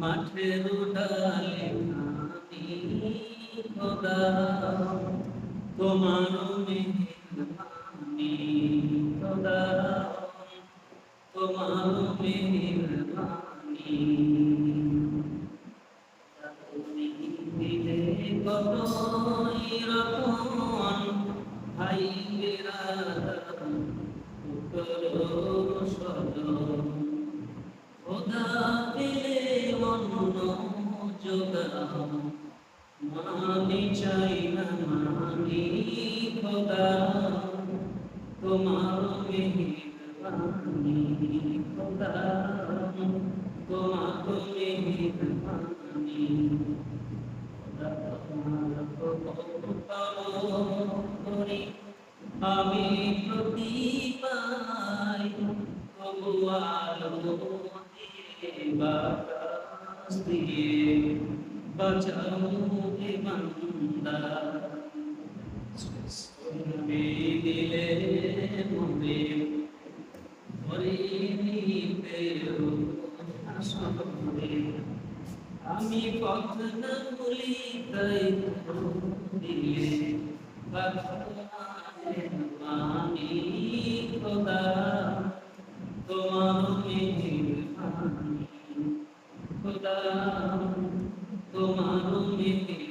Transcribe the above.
মাঠের খানি খোদা। তোমার মেহরবানি খোদা। তোমার মেহরবানি যোগাও মানি চাই না মানি খোদা তোমার মেহরবানি খোদা তোমার মেহরবানি আমি আমি পথ না ভুলি তাই দিলে আমি খোদা। খোদা তোমার মিতি